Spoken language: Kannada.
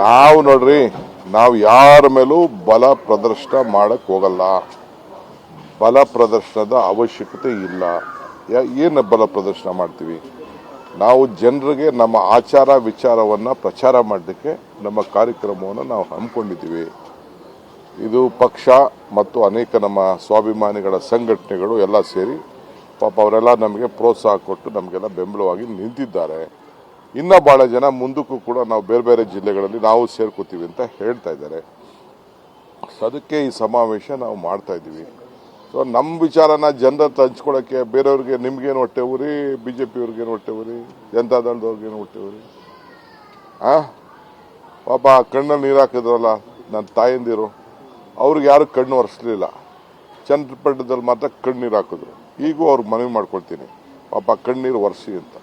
ನಾವು ನೋಡ್ರಿ, ನಾವು ಯಾರ ಮೇಲೂ ಬಲ ಪ್ರದರ್ಶನ ಮಾಡಕ್ ಹೋಗಲ್ಲ. ಬಲ ಪ್ರದರ್ಶನದ ಅವಶ್ಯಕತೆ ಇಲ್ಲ. ಏನು ಬಲ ಪ್ರದರ್ಶನ ಮಾಡ್ತೀವಿ? ನಾವು ಜನರಿಗೆ ನಮ್ಮ ಆಚಾರ ವಿಚಾರವನ್ನು ಪ್ರಚಾರ ಮಾಡಲಿಕ್ಕೆ ನಮ್ಮ ಕಾರ್ಯಕ್ರಮವನ್ನು ನಾವು ಹಮ್ಮಿಕೊಂಡಿದ್ದೀವಿ. ಇದು ಪಕ್ಷ ಮತ್ತು ಅನೇಕ ನಮ್ಮ ಸ್ವಾಭಿಮಾನಿಗಳ ಸಂಘಟನೆಗಳು ಎಲ್ಲ ಸೇರಿ ಪಾಪ ಅವರೆಲ್ಲ ನಮಗೆ ಪ್ರೋತ್ಸಾಹ ಕೊಟ್ಟು ನಮಗೆಲ್ಲ ಬೆಂಬಲವಾಗಿ ನಿಂತಿದ್ದಾರೆ. ಇನ್ನ ಬಹಳ ಜನ ಮುಂದಕ್ಕೂ ಕೂಡ ನಾವು ಬೇರೆ ಬೇರೆ ಜಿಲ್ಲೆಗಳಲ್ಲಿ ನಾವು ಸೇರ್ಕೋತೀವಿ ಅಂತ ಹೇಳ್ತಾ ಇದ್ದಾರೆ. ಅದಕ್ಕೆ ಈ ಸಮಾವೇಶ ನಾವು ಮಾಡ್ತಾ ಇದ್ದೀವಿ. ಸೊ ನಮ್ಮ ವಿಚಾರನ ಜನರ ಹಂಚ್ಕೊಳ್ಳೋಕ್ಕೆ ಬೇರೆಯವ್ರಿಗೆ ನಿಮ್ಗೇನು ಹೊಟ್ಟೆ ಊರಿ ಬಿ ಜೆ ಪಿಯವ್ರಿಗೇನು ಹೊಟ್ಟೆ ಊರಿ ಜನತಾದಳದವ್ರಿಗೇನು ಹೊಟ್ಟೆ ಊರಿ ಆ? ಪಾಪ ಕಣ್ಣಲ್ಲಿ ನೀರು ಹಾಕಿದ್ರಲ್ಲ ನನ್ನ ತಾಯಂದಿರು, ಅವ್ರಿಗೆ ಯಾರು ಕಣ್ಣು ಒರೆಸ್ಲಿಲ್ಲ. ಚಂದ್ರಪಟ್ಟದಲ್ಲಿ ಮಾತ್ರ ಕಣ್ಣೀರು ಹಾಕಿದ್ರು. ಈಗೂ ಅವ್ರಿಗೆ ಮನವಿ ಮಾಡ್ಕೊಳ್ತೀನಿ. ಪಾಪ ಕಣ್ಣೀರು ಒರೆಸಿ ಅಂತ.